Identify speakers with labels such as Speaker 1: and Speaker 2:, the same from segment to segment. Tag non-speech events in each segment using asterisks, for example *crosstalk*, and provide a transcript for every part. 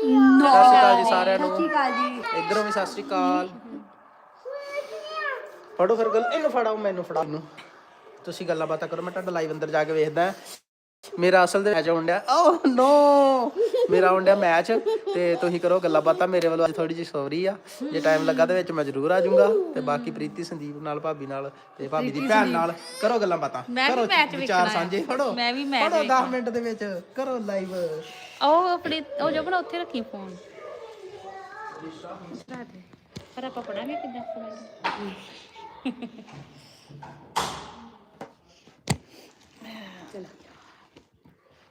Speaker 1: ਸਤਿ ਸ਼੍ਰੀ ਅਕਾਲ ਜੀ ਸਾਰਿਆਂ ਨੂੰ।
Speaker 2: ਸਤਿ ਸ਼੍ਰੀ ਅਕਾਲ ਜੀ।
Speaker 1: ਇਧਰੋਂ ਵੀ ਸਤਿ ਸ਼੍ਰੀ ਅਕਾਲ। ਫੜੋ ਫਿਰ ਗੱਲ ਇਹਨੂੰ ਫੜਾਓ ਮੈਨੂੰ ਫੜਾ ਨੂੰ ਤੁਸੀਂ ਗੱਲਾਂ ਬਾਤਾਂ ਕਰੋ ਮੈਂ ਤੁਹਾਡਾ ਲਾਈਵ ਅੰਦਰ ਜਾ ਕੇ ਵੇਖਦਾ। ਮੇਰਾ ਅਸਲ ਦੇ ਮੈਚ ਹੋਣ ਡਿਆ। ਓ ਨੋ ਮੇਰਾ ਹੋਣ ਡਿਆ ਮੈਚ ਤੇ ਤੁਸੀਂ ਕਰੋ ਗੱਲਾਂ ਬਾਤਾਂ ਮੇਰੇ ਵੱਲੋਂ ਅੱਜ ਥੋੜੀ ਜਿਹੀ ਸੌਰੀ ਆ। ਜੇ ਟਾਈਮ ਲੱਗਾ ਤੇ ਵਿੱਚ ਮੈਂ ਜ਼ਰੂਰ ਆ ਜਾਊਂਗਾ। ਤੇ ਬਾਕੀ ਪ੍ਰੀਤੀ ਸੰਦੀਪ ਨਾਲ ਭਾਬੀ ਨਾਲ ਤੇ ਭਾਬੀ ਦੀ ਭੈਣ ਨਾਲ ਕਰੋ ਗੱਲਾਂ ਬਾਤਾਂ। ਕਰੋ ਵਿਚਾਰ ਸਾਂਝੇ ਫੜੋ।
Speaker 3: ਮੈਂ ਵੀ ਮੈਚ
Speaker 1: ਫੜੋ 10 ਮਿੰਟ ਦੇ ਵਿੱਚ ਕਰੋ ਲਾਈਵ
Speaker 3: ਉਹ ਆਪਣੇ ਉਹ ਜੋਬਨ ਉੱਥੇ ਰੱਖੀ ਫੋਨ ਪਰ ਆਪਾਂ ਪੜਾਂਗੇ ਕਿੱਦਾਂ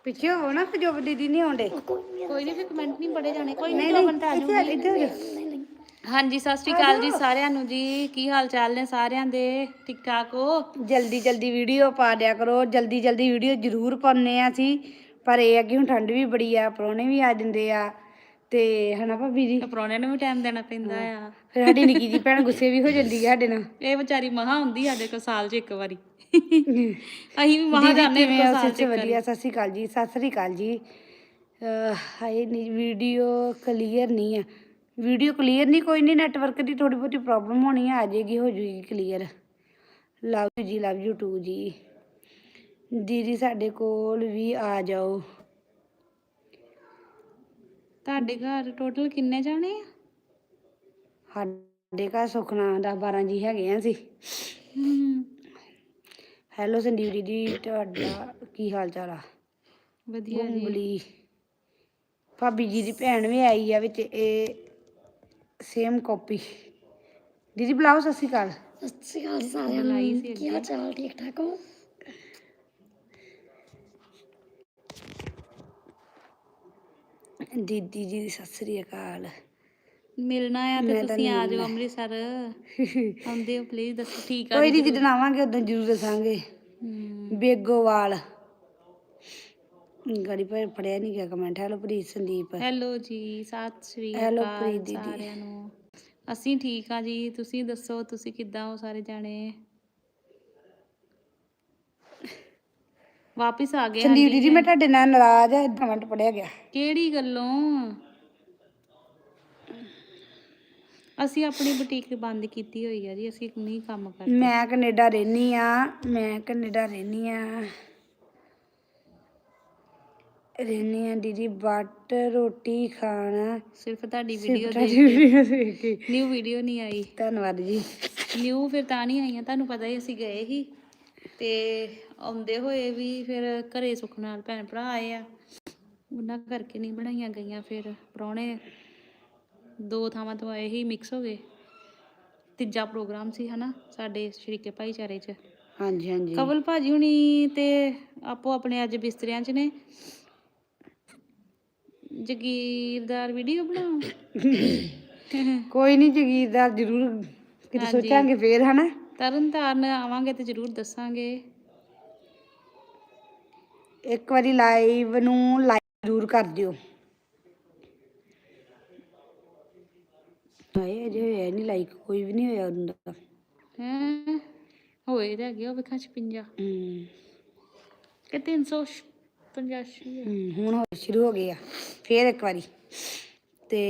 Speaker 2: ਪਿੱਛੇ ਹੋ ਨਾ ਜੋ ਦੀਦੀ ਨਹੀਂ ਆਉਂਦੇ।
Speaker 3: ਕੋਈ ਨਹੀਂ ਫਿਰ ਕਮੈਂਟ ਨਹੀਂ ਪੜੇ ਜਾਣੇ ਕੋਈ
Speaker 2: ਨਹੀਂ
Speaker 3: ਤਾਂ ਆ ਜਾਊਗੀ।
Speaker 2: ਜਾ।
Speaker 3: ਹਾਂਜੀ ਸਤਿ ਸ਼੍ਰੀ ਅਕਾਲ ਜੀ ਸਾਰਿਆਂ ਨੂੰ ਜੀ। ਕੀ ਹਾਲ ਚਾਲ ਨੇ ਸਾਰਿਆਂ ਦੇ? ਠੀਕ ਠਾਕ ਹੋ?
Speaker 2: ਜਲਦੀ ਜਲਦੀ ਵੀਡੀਓ ਪਾ ਦਿਆ ਕਰੋ। ਜਲਦੀ ਜਲਦੀ ਵੀਡੀਓ ਜ਼ਰੂਰ ਪਾਉਂਦੇ ਆ ਅਸੀਂ। ਪਰ ਇਹ ਆ ਕਿ ਹੁਣ ਠੰਡ ਵੀ ਬੜੀ ਆ ਪਰੋਣੇ ਵੀ ਆ ਜਾਂਦੇ ਆ ਤੇ ਹਨਾ ਭਾਬੀ ਜੀ?
Speaker 3: ਪਰੋਣਿਆਂ ਨੂੰ ਵੀ ਟਾਈਮ ਦੇਣਾ ਪੈਂਦਾ ਆ।
Speaker 2: ਫਿਰ ਸਾਡੀ ਨਿੱਕੀ ਜੀ ਭੈਣ ਗੁੱਸੇ ਵੀ ਹੋ ਜਾਂਦੀ ਆ ਸਾਡੇ ਨਾਲ।
Speaker 3: ਇਹ ਵਿਚਾਰੀ ਮਹਾ ਹੁੰਦੀ ਸਾਡੇ ਕੋਲ ਸਾਲ 'ਚ ਇੱਕ ਵਾਰੀ। ਅਸੀਂ ਵੀ ਮਹਾ ਜਾਂਦੇ ਹੋ ਸਾਲ 'ਚ
Speaker 2: ਸੱਚੀ
Speaker 3: ਇੱਕ ਵਾਰੀ।
Speaker 2: ਵਧੀਆ ਸਤਿ ਸ਼੍ਰੀ ਅਕਾਲ ਜੀ ਸਤਿ ਸ਼੍ਰੀ ਅਕਾਲ ਜੀ। ਹਾਏ ਵੀਡੀਓ ਕਲੀਅਰ ਨਹੀਂ ਆ। ਵੀਡੀਓ ਕਲੀਅਰ ਨਹੀਂ ਕੋਈ ਨਹੀਂ ਨੈਟਵਰਕ ਦੀ ਥੋੜੀ ਬਹੁਤੀ ਪ੍ਰੋਬਲਮ ਹੋਣੀ ਆ ਆ ਜਾਏਗੀ ਹੋ ਜਾਏਗੀ ਕਲੀਅਰ ਲਵ ਯੂ ਜੀ ਲਵ ਯੂ ਟੂ ਜੀ। ਦੀਦੀ ਸਾਡੇ ਕੋਲ ਵੀ ਆ ਜਾਓ।
Speaker 3: ਤੁਹਾਡੇ ਘਰ ਟੋਟਲ ਕਿੰਨੇ ਜਾਣੇ ਆ?
Speaker 2: ਸਾਡੇ ਘਰ ਸੁਖਨਾ 10 12 ਜੀ ਹੈਗੇ ਆ
Speaker 3: ਹਮ,
Speaker 2: ਹੈਲੋ ਸੰਦੀਪ ਦੀਦੀ ਤੁਹਾਡਾ ਕੀ ਹਾਲ ਚਾਲ ਆ?
Speaker 3: ਵਧੀਆ ਜੀ।
Speaker 2: ਉਂਗਲੀ ਭਾਬੀ ਜੀ ਦੀ ਭੈਣ ਵੀ ਆਈ ਆ ਵਿੱਚ ਇਹ ਸੇਮ ਕਾਪੀ ਦੀਦੀ ਬੁਲਾਓ ਸਤਿ ਸ਼੍ਰੀ ਅਕਾਲ।
Speaker 3: ਸਤਿ ਸ਼੍ਰੀ ਅਕਾਲ ਸਾਰਿਆਂ ਨੂੰ। ਕੀ ਹਾਲ ਚਾਲ ਠੀਕ ਠਾਕ ਹੋ?
Speaker 2: ਦੀਦੀ ਜੀ ਦੀ ਸਤਿ ਸ਼੍ਰੀ ਅਕਾਲ।
Speaker 3: ਮਿਲਣਾ ਆ ਤੇ
Speaker 2: ਮੈਂ ਤਾਂ
Speaker 3: ਤੁਸੀਂ ਆ
Speaker 2: ਨਹੀਂ
Speaker 3: ਜਾਓ ਅੰਮ੍ਰਿਤਸਰ। ਆਉਂਦੇ ਹੋ ਪਲੀਜ਼ ਦੱਸੋ ਠੀਕ ਆ
Speaker 2: ਕੋਈ ਨਹੀਂ ਜਿੱਦਣ ਆਵਾਂਗੇ ਉਦੋਂ ਜ਼ਰੂਰ ਦੱਸਾਂਗੇ।
Speaker 3: ਹਮ,
Speaker 2: ਬੇਗੋਵਾਲ ਗਾੜੀ ਪਰ ਪੜਿਆ ਨਹੀਂ ਗਿਆ comment hello Preet Sandeep.
Speaker 3: Hello ਜੀ ਸਤਿ ਸ਼੍ਰੀ
Speaker 2: ਹੈਲੋ
Speaker 3: ਅਕਾਲ
Speaker 2: ਪ੍ਰੀਤ ਦੀਦੀ।
Speaker 3: ਸਾਰਿਆਂ ਨੂੰ। ਅਸੀਂ ਠੀਕ ਆ ਜੀ ਤੁਸੀਂ ਦੱਸੋ ਤੁਸੀਂ ਕਿੱਦਾਂ ਹੋ ਸਾਰੇ ਜਾਣੇ? ਵਾਪਿਸ ਆ ਗਏ
Speaker 2: ਸੰਦੀਪ ਦੀਦੀ ਮੈਂ ਤੁਹਾਡੇ ਨਾਲ ਨਾਰਾਜ਼ ਆ ਕਮੈਂਟ ਪੜਿਆ ਗਿਆ।
Speaker 3: ਕਿਹੜੀ ਗੱਲੋਂ? ਅਸੀਂ ਆਪਣੀ ਬੁਟੀਕ ਬੰਦ ਕੀਤੀ ਹੋਈ ਆ ਜੀ ਅਸੀਂ ਨਹੀਂ ਕੰਮ ਕਰਦੇ
Speaker 2: ਮੈਂ ਕੈਨੇਡਾ ਰਹਿਨੀ ਆ ਮੈਂ ਕੈਨੇਡਾ ਰਹਿਨੀ ਆ। ਰਹਿਨੀ ਆ ਦੀਦੀ ਬਟ ਰੋਟੀ ਖਾਣਾ।
Speaker 3: ਸਿਰਫ ਤੁਹਾਡੀ ਵੀਡੀਓ
Speaker 2: ਦੇਖ ਕੇ।
Speaker 3: ਨਿਊ ਵੀਡੀਓ ਨਹੀਂ ਆਈ।
Speaker 2: ਧੰਨਵਾਦ ਜੀ।
Speaker 3: ਨਿਊ ਫਿਰ ਤਾਂ ਨਹੀਂ ਆਈਆਂ ਤੁਹਾਨੂੰ ਪਤਾ ਹੀ ਅਸੀਂ ਗਏ ਸੀ ਤੇ ਆਉਂਦੇ ਹੋਏ ਵੀ ਫਿਰ ਘਰੇ ਸੁੱਖ ਨਾਲ ਭੈਣ ਭਰਾ ਆਏ ਆ। ਉਹਨਾਂ ਕਰਕੇ ਨਹੀਂ ਬਣਾਈਆਂ ਗਈਆਂ ਫਿਰ ਪ੍ਰਾਹੁਣੇ। ਦੋ ਥਾਵਾਂ ਤੋਂ ਆਏ ਹੀ ਮਿਕਸ ਹੋ ਗਏ। ਤੀਜਾ ਪ੍ਰੋਗਰਾਮ ਸੀ ਹਨਾ ਸਾਡੇ ਸ਼ਰੀਕੇ ਭਾਈਚਾਰੇ 'ਚ।
Speaker 2: ਹਾਂਜੀ ਹਾਂਜੀ।
Speaker 3: ਕਵਲ ਭਾਜੀ ਹੁਣੀ ਤੇ ਆਪੋ ਆਪਣੇ ਅੱਜ ਬਿਸਤਰਿਆਂ 'ਚ ਨੇ। ਜਗੀਰਦਾਰ ਵੀਡੀਓ ਬਣਾਓ।
Speaker 2: ਕੋਈ ਨਹੀਂ ਜਗੀਰਦਾਰ ਜ਼ਰੂਰ ਕਿਤੇ। ਸੋਚਾਂਗੇ ਫੇਰ ਹਨਾ।
Speaker 3: ਤਰਨ ਤਾਰਨ ਆਵਾਂਗੇ ਤੇ ਜ਼ਰੂਰ ਦੱਸਾਂਗੇ।
Speaker 2: ਇੱਕ ਵਾਰੀ ਲਾਈਵ ਨੂੰ ਲਾਈਕ ਜ਼ਰੂਰ ਕਰ ਦਿਓ। ਹਾਏ ਅਜੇ ਹੋਇਆ ਨਹੀਂ ਲਾਈਕ ਕੋਈ ਵੀ ਨਹੀਂ ਹੋਇਆ ਹੁੰਦਾ
Speaker 3: ਹੈਂ? ਹੋਏ ਤਾਂ ਉਹ ਵੇਖਾਂ 56
Speaker 2: ਹਮ,
Speaker 3: ਕਿ 385 ਹੈ
Speaker 2: ਹੁਣ ਹੋ ਸ਼ੁਰੂ ਹੋ ਗਏ ਆ। ਫੇਰ ਇੱਕ ਵਾਰੀ। ਤੇ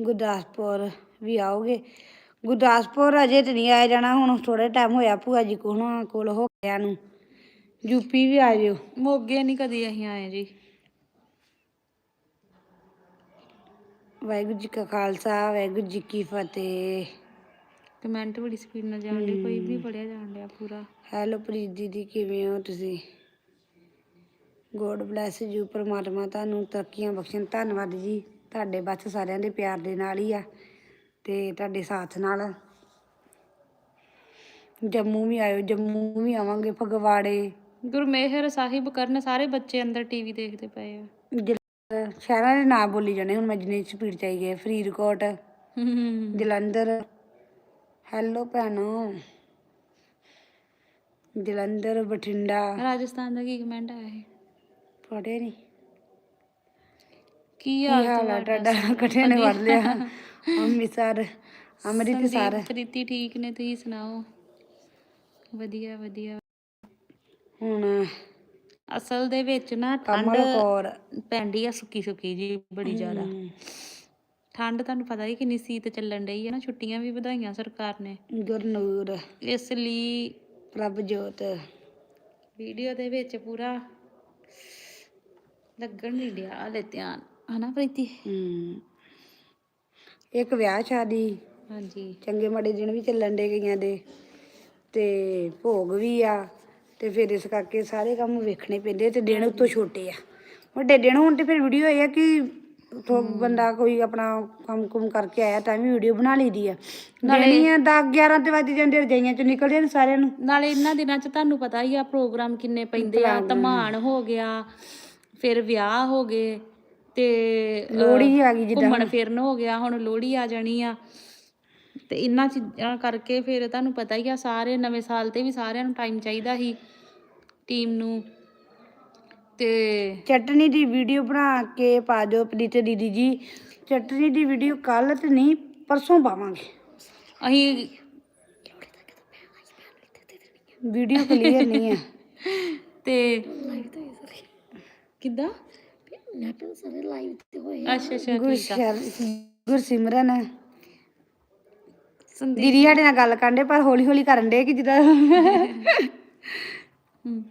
Speaker 2: ਗੁਰਦਾਸਪੁਰ ਵੀ ਆਓਗੇ। ਗੁਰਦਾਸਪੁਰ ਅਜੇ ਤੇ ਨਹੀਂ ਆਇਆ ਜਾਣਾ ਹੁਣ ਥੋੜਾ ਟਾਈਮ ਹੋਇਆ ਭੂਆ ਜੀ ਕੋਲ ਹੁਣ ਕੋਲ ਹੋ ਗਿਆ ਨੂੰ ਯੂਪੀ ਵੀ ਆ ਜਿਓ।
Speaker 3: ਮੋਗੇ ਨਹੀਂ ਕਦੀ ਅਸੀਂ ਆਏ ਜੀ।
Speaker 2: ਵਾਹਿਗੁਰੂ ਜੀ ਕਾ ਖਾਲਸਾ ਵਾਹਿਗੁਰੂ ਜੀ ਕੀ ਫਤਿਹ।
Speaker 3: ਕਮੈਂਟ ਬੜੀ ਸਪੀਡ ਨਾਲ ਜਾਣ ਦੇ ਕੋਈ ਵੀ ਪੜਿਆ ਜਾਣ ਡਿਆ ਪੂਰਾ।
Speaker 2: ਹੈਲੋ ਪ੍ਰੀਤ ਦੀਦੀ ਕਿਵੇਂ ਹੋ ਤੁਸੀਂ? ਗੋਡ ਬlesਸ ਯੂ ਪਰਮਾਤਮਾ ਤੁਹਾਨੂੰ ਤਰੱਕੀਆਂ ਬਖਸ਼ਣ। ਧੰਨਵਾਦ ਜੀ ਤੁਹਾਡੇ ਬਸ ਸਾਰਿਆਂ ਦੇ ਪਿਆਰ ਦੇ ਨਾਲ ਹੀ ਆ। ਤੇ ਤੁਹਾਡੇ ਸਾਥ ਨਾਲ। ਜੰਮੂ ਵੀ ਆਇਓ ਜੰਮੂ ਵੀ ਆਵਾਂਗੇ ਫਗਵਾੜੇ।
Speaker 3: ਗੁਰਮੇਹਰ ਸਾਹਿਬ ਕਰਨ ਸਾਰੇ ਬੱਚੇ ਅੰਦਰ ਟੀਵੀ ਦੇਖਦੇ ਪਏ ਆ।
Speaker 2: ਜਲੰਧਰ ਸ਼ਹਿਰਾਂ ਦੇ ਨਾਂ ਬੋਲੀ ਜਾਣੇ ਹੁਣ ਮੈਂ ਜਿੰਨੀ ਸਪੀਡ ਚਾਹੀ ਗਏ ਫਰੀਦਕੋਟ
Speaker 3: ਹਮ,
Speaker 2: ਜਲੰਧਰ। ਹੈਲੋ ਭੈਣੋ। ਜਲੰਧਰ ਬਠਿੰਡਾ।
Speaker 3: ਰਾਜਸਥਾਨ ਦਾ ਕੀ ਕਮੈਂਟ ਆਇਆ ਹੈ
Speaker 2: ਪੜ੍ਹੇ ਨਹੀਂ
Speaker 3: ਕੀ
Speaker 2: ਕੀ
Speaker 3: ਹਾਲ
Speaker 2: ਹਾਲ ਆ ਤੁਹਾਡਾ? ਇਕੱਠੇ ਨੇ ਵੜ ਲਿਆ। ਅੰਮ੍ਰਿਤਸਰ ਅੰਮ੍ਰਿਤਸਰ
Speaker 3: ਸੰਦੀਪ ਪ੍ਰੀਤੀ ਠੀਕ ਨੇ ਤੁਸੀਂ ਸੁਣਾਓ? ਵਧੀਆ ਵਧੀਆ।
Speaker 2: ਹੁਣ
Speaker 3: ਅਸਲ ਦੇ ਵਿੱਚ ਨਾ ਠੰਡ
Speaker 2: ਕੌਰ।
Speaker 3: ਪੈਂਦੀ ਆ ਸੁੱਕੀ ਸੁੱਕੀ ਜੀ ਬੜੀ ਜ਼ਿਆਦਾ।
Speaker 2: ਹਮ,
Speaker 3: ਠੰਡ ਤੁਹਾਨੂੰ ਪਤਾ ਹੀ ਕਿੰਨੀ ਸੀਤ ਚੱਲਣ ਡਈ ਹੈ ਨਾ ਛੁੱਟੀਆਂ ਵੀ ਵਧਾਈਆਂ ਸਰਕਾਰ ਨੇ।
Speaker 2: ਗੁਰਨੂਰ।
Speaker 3: ਇਸ ਲਈ
Speaker 2: ਪ੍ਰਭ ਜੋਤ
Speaker 3: ਵੀਡੀਓ ਦੇ ਵਿੱਚ ਪੂਰਾ ਲੱਗਣ ਨਹੀਂ ਡਿਆ ਹਲੇ ਧਿਆਨ। ਹਨਾ ਪ੍ਰੀਤੀ?
Speaker 2: ਹਮ ਇੱਕ ਵਿਆਹ ਸ਼ਾਦੀ
Speaker 3: ਹਾਂਜੀ।
Speaker 2: ਚੰਗੇ ਮਾੜੇ ਦਿਨ ਵੀ ਚੱਲਣ ਦੇ ਗਈਆਂ ਦੇ ਤੇ ਭੋਗ ਵੀ ਆ ਤੇ ਫਿਰ ਇਸ ਕਰਕੇ ਸਾਰੇ ਕੰਮ ਵੇਖਣੇ ਪੈਂਦੇ ਤੇ ਦਿਨ ਉਤੋਂ ਛੋਟੇ ਆ। ਵੱਡੇ ਦਿਨ ਹੋਣ ਤੇ ਫਿਰ ਵੀਡੀਓ ਇਹ ਆ ਕਿ ਥੋ ਬੰਦਾ ਕੋਈ ਆਪਣਾ ਕੰਮ ਕੁਮ ਕਰਕੇ ਆਇਆ ਤਾਂ ਵੀ ਵੀਡੀਓ ਬਣਾ ਲਈਦੀ ਆ। ਨਾਲੇ 10 11 ਤੇ ਵੱਜ ਜਾਂਦੇ ਰਜਾਈਆਂ ਚ ਨਿਕਲਦੇ ਨੇ ਸਾਰਿਆਂ ਨੂੰ।
Speaker 3: ਨਾਲੇ ਇਹਨਾਂ ਦਿਨਾਂ 'ਚ ਤੁਹਾਨੂੰ ਪਤਾ ਹੀ ਆ ਪ੍ਰੋਗਰਾਮ ਕਿੰਨੇ ਪੈਂਦੇ ਆ ਧਮਾਨ ਹੋ ਗਿਆ ਫਿਰ ਵਿਆਹ ਹੋ ਗਏ। ਤੇ
Speaker 2: ਲੋਹੜੀ ਆ ਗਈ ਜਿੱਦਾਂ
Speaker 3: ਘੁੰਮਣ ਫਿਰਨ ਹੋ ਗਿਆ ਹੁਣ ਲੋਹੜੀ ਆ ਜਾਣੀ ਆ। ਤੇ ਇਹਨਾਂ ਚੀਜ਼ਾਂ ਕਰਕੇ ਫਿਰ ਤੁਹਾਨੂੰ ਪਤਾ ਹੀ ਆ ਸਾਰੇ ਨਵੇਂ ਸਾਲ ਤੇ ਵੀ ਸਾਰਿਆਂ ਨੂੰ ਟਾਈਮ ਚਾਹੀਦਾ ਸੀ ਟੀਮ ਨੂੰ। ਤੇ
Speaker 2: ਚਟਨੀ ਦੀ ਵੀਡੀਓ ਬਣਾ ਕੇ ਪਾ ਦਿਓ ਪ੍ਰੀਤ ਦੀਦੀ ਜੀ। ਚਟਨੀ ਦੀ ਵੀਡੀਓ ਕੱਲ ਤੇ ਨਹੀਂ ਪਰਸੋਂ ਪਾਵਾਂਗੇ।
Speaker 3: ਅਸੀਂ
Speaker 2: ਵੀਡੀਓ ਕਲੀਅਰ ਨਹੀਂ ਆ
Speaker 3: ਤੇ ਕਿੱਦਾਂ? ਅੱਛਾ ਅੱਛਾ ਠੀਕ ਆ।
Speaker 2: ਗੁਰਸ਼ਰ ਗੁਰਸਿਮਰਨ।
Speaker 3: ਸੰਦੀਪ
Speaker 2: ਦੀਦੀ ਸਾਡੇ ਨਾਲ ਗੱਲ ਕਰਨ ਦੇ ਪਰ ਹੌਲੀ ਹੌਲੀ ਕਰਨ ਦੇ ਕਿ ਜਿੱਦਾਂ
Speaker 3: ਹਮ,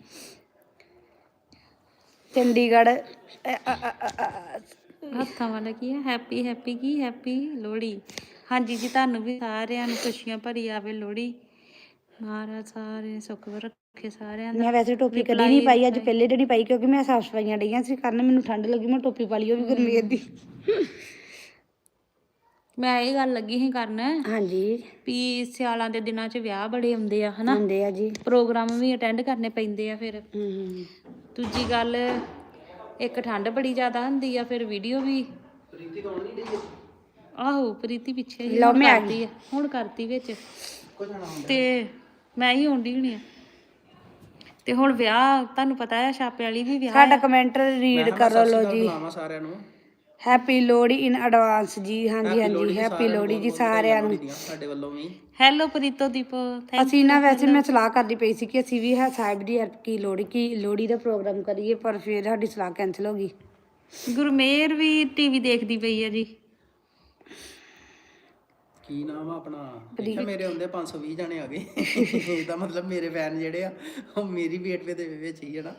Speaker 2: ਚੰਡੀਗੜ੍ਹ ਅ, ਅ, ਅ, ਅ, ਅ,
Speaker 3: ਹੱਥਾਂ ਵਾਲਾ ਕੀ ਹੈ? ਹੈਪੀ ਹੈਪੀ ਕੀ? ਹੈਪੀ ਲੋਹੜੀ। ਹਾਂਜੀ ਜੀ ਤੁਹਾਨੂੰ ਵੀ ਸਾਰਿਆਂ ਨੂੰ ਖੁਸ਼ੀਆਂ ਭਰੀ ਆਵੇ ਲੋਹੜੀ। ਮਹਾਰਾਜ ਸਾਰੇ ਸੁੱਖ ਰੱਖੇ ਸਾਰਿਆਂ ਦਾ।
Speaker 2: ਮੈਂ ਵੈਸੇ ਟੋਪੀ ਕਦੀ ਨਹੀਂ ਪਾਈ ਅੱਜ ਪਹਿਲੇ ਦਿਨ ਹੀ ਪਾਈ ਕਿਉਂਕਿ ਮੈਂ ਸਾਫ਼ ਸਫਾਈਆਂ ਡਈਆਂ ਸੀ ਕਰਨ ਮੈਨੂੰ ਠੰਡ ਲੱਗੀ ਮੈਂ ਟੋਪੀ ਪਾ ਲਈ ਉਹ ਵੀ ਗੁਰਮੇਰ ਦੀ
Speaker 3: ਮੈਂ ਇਹ ਗੱਲ ਲੱਗੀ ਸੀ ਕਰਨ
Speaker 2: ਹਾਂਜੀ।
Speaker 3: ਵੀ ਸਿਆਲਾਂ ਦੇ ਦਿਨਾਂ 'ਚ ਵਿਆਹ ਬੜੇ ਆਉਂਦੇ ਆ ਹਨਾ?
Speaker 2: ਹੁੰਦੇ ਆ ਜੀ।
Speaker 3: ਪ੍ਰੋਗਰਾਮ ਵੀ ਅਟੈਂਡ ਕਰਨੇ ਪੈਂਦੇ ਆ ਫਿਰ।
Speaker 2: ਹਮ,
Speaker 3: ਦੂਜੀ ਗੱਲ ਇੱਕ ਠੰਡ ਬੜੀ ਜ਼ਿਆਦਾ ਹੁੰਦੀ ਆ ਫਿਰ ਵੀਡੀਓ ਵੀ। ਆਹੋ ਪ੍ਰੀਤੀ ਪਿੱਛੇ ਹੀ
Speaker 2: ਲਓ
Speaker 3: ਹੁਣ
Speaker 2: ਮੈਂ ਆ
Speaker 3: ਹੁਣ ਕਰਤੀ ਵਿੱਚ। ਤੇ ਮੈਂ ਹੀ ਆਉਂਦੀ ਹੋਣੀ ਆ। ਤੇ ਹੁਣ ਵਿਆਹ ਤੁਹਾਨੂੰ ਪਤਾ ਹੈ ਛਾਪੇ ਵਾਲੀ ਵੀ ਵਿਆਹ
Speaker 2: ਸਾਡਾ ਕਮੈਂਟ ਰੀਡ ਕਰੋ ਲੋ ਜੀ।
Speaker 1: ਬੁਲਾਵਾਂ ਸਾਰਿਆਂ ਨੂੰ।
Speaker 2: ਹੈਪੀ ਲੋਹੜੀ ਇਨ ਐਡਵਾਂਸ ਜੀ ਹਾਂਜੀ ਹਾਂਜੀ ਹੈਪੀ ਲੋਹੜੀ ਜੀ ਸਾਰਿਆਂ ਨੂੰ।
Speaker 1: ਸਾਡੇ ਵੱਲੋਂ ਵੀ।
Speaker 3: ਹੈਲੋ ਪ੍ਰੀਤੋ ਦੀਪੋ ਥੈਂਕ
Speaker 2: ਅਸੀਂ ਨਾ ਵੈਸੇ ਮੈਂ ਸਲਾਹ ਕਰਦੀ ਪਈ ਸੀ ਕਿ ਅਸੀਂ ਵੀ ਹੈ ਸਾਹਿਬ ਦੀ ਹੈਲਪ ਕੀ ਲੋਹੜੀ ਕੀ ਲੋਹੜੀ ਦਾ ਪ੍ਰੋਗਰਾਮ ਕਰੀਏ ਪਰ ਫਿਰ ਸਾਡੀ ਸਲਾਹ ਕੈਨਸਲ ਹੋ ਗਈ।
Speaker 3: ਗੁਰਮੇਰ ਵੀ ਟੀਵੀ ਦੇਖਦੀ ਪਈ ਆ ਜੀ।
Speaker 1: ਕੀ ਨਾਮ ਆ ਆਪਣਾ? ਦੇਖਿਆ ਮੇਰੇ ਹੁੰਦੇ 520 ਜਾਣੇ ਆ ਗਏ। *laughs* ਇਹਦਾ ਮਤਲਬ ਮੇਰੇ ਫੈਨ ਜਿਹੜੇ ਆ ਉਹ ਮੇਰੀ ਵੇਟ ਦੇ ਵਿੱਚ ਹੀ ਹੈ ਨਾ।